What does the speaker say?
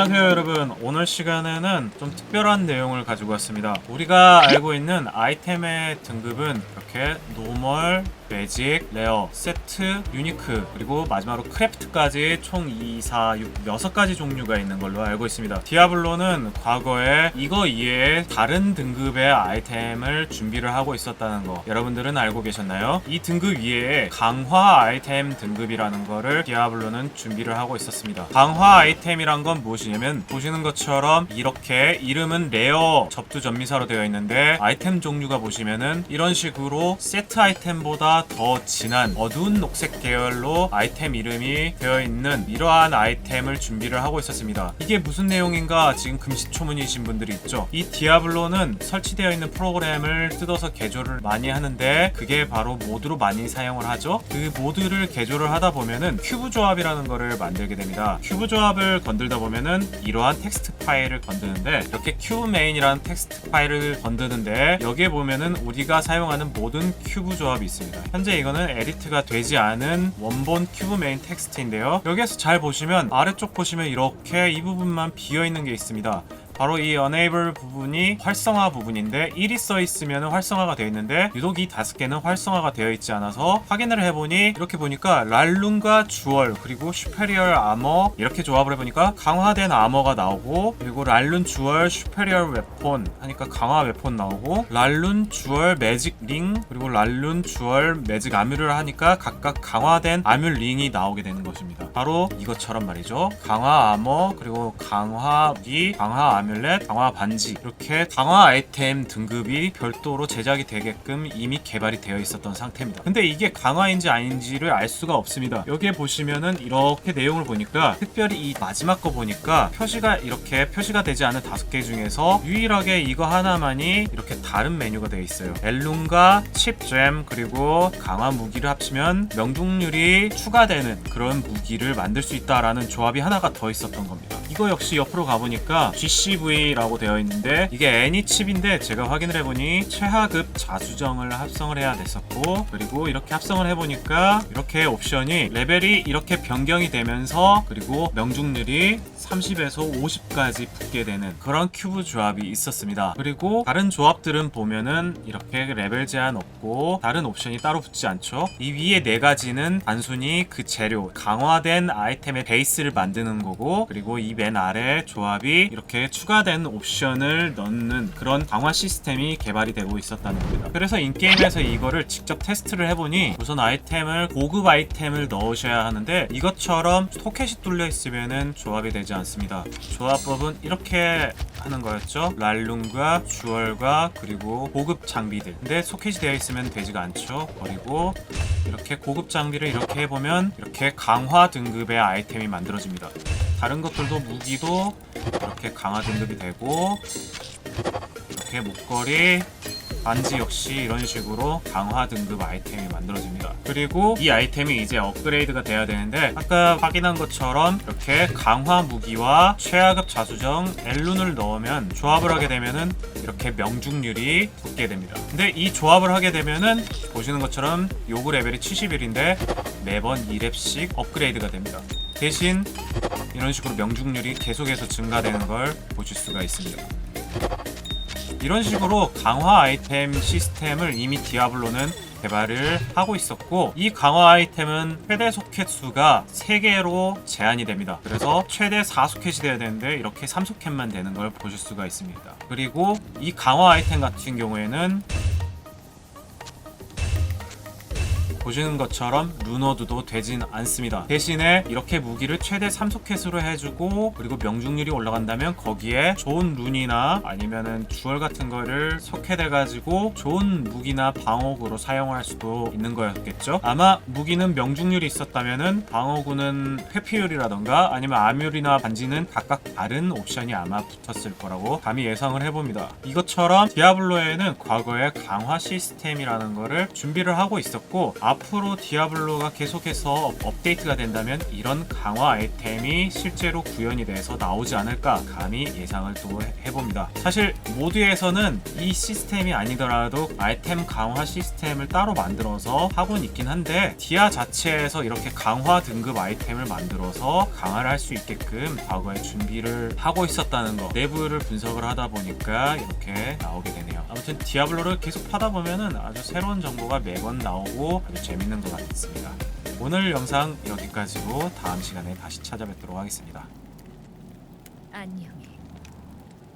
안녕하세요 여러분. 오늘 시간에는 좀 특별한 내용을 가지고 왔습니다. 우리가 알고 있는 아이템의 등급은 이렇게 노멀, 매직, 레어, 세트, 유니크 그리고 마지막으로 크래프트까지 총 2, 4, 6, 6가지 종류가 있는 걸로 알고 있습니다 디아블로는 과거에 이거 이외에 다른 등급의 아이템을 준비를 하고 있었다는 거 여러분들은 알고 계셨나요? 이 등급 위에 강화 아이템 등급이라는 거를 디아블로는 준비를 하고 있었습니다 강화 아이템이란 건 무엇이냐면 보시는 것처럼 이렇게 이름은 레어 접두 전미사로 되어 있는데 아이템 종류가 보시면은 이런 식으로 세트 아이템보다 더 진한 어두운 녹색 계열로 아이템 이름이 되어 있는 이러한 아이템을 준비를 하고 있었습니다. 이게 무슨 내용인가 지금 금시초문이신 분들이 있죠. 이 디아블로는 설치되어 있는 프로그램을 뜯어서 개조를 많이 하는데 그게 바로 모드로 많이 사용을 하죠. 그 모드를 개조를 하다 보면은 큐브 조합이라는 거를 만들게 됩니다. 큐브 조합을 건들다 보면은 이러한 텍스트 파일을 건드는데 이렇게 큐브 메인이라는 텍스트 파일을 건드는데 여기에 보면은 우리가 사용하는 모든 큐브 조합이 있습니다. 현재 이거는 에디트가 되지 않은 원본 큐브 메인 텍스트인데요. 여기에서 잘 보시면 아래쪽 보시면 이렇게 이 부분만 비어 있는 게 있습니다. 바로 이 enable 부분이 활성화 부분인데 1이 써 있으면 활성화가 되어 있는데 유독 이 다섯 개는 활성화가 되어 있지 않아서 확인을 해보니 이렇게 보니까 랄룬과 주얼 그리고 슈페리얼 아머 이렇게 조합을 해보니까 강화된 아머가 나오고 그리고 랄룬 주얼 슈페리얼 웨폰 하니까 강화 웨폰 나오고 랄룬 주얼 매직 링 그리고 랄룬 주얼 매직 아뮤를 하니까 각각 강화된 아뮤 링이 나오게 되는 것입니다. 바로 이것처럼 말이죠. 강화 아머 그리고 강화 무기 강화 아 뮬렛 강화 반지. 이렇게 강화 아이템 등급이 별도로 제작이 되게끔 이미 개발이 되어 있었던 상태입니다. 근데 이게 강화인지 아닌지를 알 수가 없습니다. 여기에 보시면은 이렇게 내용을 보니까 특별히 이 마지막 거 보니까 표시가 이렇게 표시가 되지 않은 다섯 개 중에서 유일하게 이거 하나만이 이렇게 다른 메뉴가 되어 있어요. 엘룬과 칩잼 그리고 강화 무기를 합치면 명중률이 추가되는 그런 무기를 만들 수 있다라는 조합이 하나가 더 있었던 겁니다 이거 역시 옆으로 가보니까 GCV라고 되어 있는데 이게 애니 칩인데 제가 확인을 해보니 최하급 자수정을 합성을 해야 됐었고 그리고 이렇게 합성을 해보니까 이렇게 옵션이 레벨이 이렇게 변경이 되면서 그리고 명중률이 30에서 50까지 붙게 되는 그런 큐브 조합이 있었습니다. 그리고 다른 조합들은 보면은 이렇게 레벨 제한 없고 다른 옵션이 따로 붙지 않죠. 이 위에 네 가지는 단순히 그 재료 강화된 아이템의 베이스를 만드는 거고 그리고 이맨 아래 조합이 이렇게 추가된 옵션을 넣는 그런 강화 시스템이 개발이 되고 있었다는 겁니다. 그래서 인게임에서 이거를 직접 테스트를 해보니 우선 아이템을 고급 아이템을 넣으셔야 하는데 이것처럼 소켓이 뚫려 있으면은 조합이 되지 않습니다. 조합법은 이렇게 하는 거였죠. 랄룬과 주얼과 그리고 고급 장비들. 근데 소켓이 되어 있으면 되지가 않죠. 그리고 이렇게 고급 장비를 이렇게 해보면 이렇게 강화 등급의 아이템이 만들어집니다. 다른 것들도 무기도 이렇게 강화 등급이 되고 이렇게 목걸이 반지 역시 이런 식으로 강화 등급 아이템이 만들어집니다. 그리고 이 아이템이 이제 업그레이드가 돼야 되는데 아까 확인한 것처럼 이렇게 강화 무기와 최하급 자수정 엘룬을 넣으면 조합을 하게 되면은 이렇게 명중률이 붙게 됩니다. 근데 이 조합을 하게 되면은 보시는 것처럼 요구 레벨이 71인데 매번 2렙씩 업그레이드가 됩니다. 대신 이런 식으로 명중률이 계속해서 증가되는 걸 보실 수가 있습니다. 이런 식으로 강화 아이템 시스템을 이미 디아블로는 개발을 하고 있었고 이 강화 아이템은 최대 소켓 수가 3개로 제한이 됩니다. 그래서 최대 4소켓이 돼야 되는데 이렇게 3소켓만 되는 걸 보실 수가 있습니다. 그리고 이 강화 아이템 같은 경우에는 보시는 것처럼 루너드도 되진 않습니다. 대신에 이렇게 무기를 최대 3소켓으로 해주고 그리고 명중률이 올라간다면 거기에 좋은 룬이나 아니면은 주얼 같은 거를 소켓해가지고 좋은 무기나 방어구로 사용할 수도 있는 거였겠죠. 아마 무기는 명중률이 있었다면은 방어구는 회피율이라던가 아니면 암율이나 반지는 각각 다른 옵션이 아마 붙었을 거라고 감히 예상을 해봅니다. 이것처럼 디아블로에는 과거에 강화 시스템이라는 거를 준비를 하고 있었고 앞 앞으로 디아블로가 계속해서 업데이트가 된다면 이런 강화 아이템이 실제로 구현이 돼서 나오지 않을까 감히 예상을 또 해- 해봅니다. 사실 모드에서는 이 시스템이 아니더라도 아이템 강화 시스템을 따로 만들어서 하고는 있긴 한데 디아 자체에서 이렇게 강화 등급 아이템을 만들어서 강화를 할 수 있게끔 과거에 준비를 하고 있었다는 거 내부를 분석을 하다 보니까 이렇게 나오게 되네요. 아무튼 디아블로를 계속 하다 보면은 아주 새로운 정보가 매번 나오고 아주 재밌는 것 같습니다. 오늘 영상 여기까지고 다음 시간에 다시 찾아뵙도록 하겠습니다. 안녕해.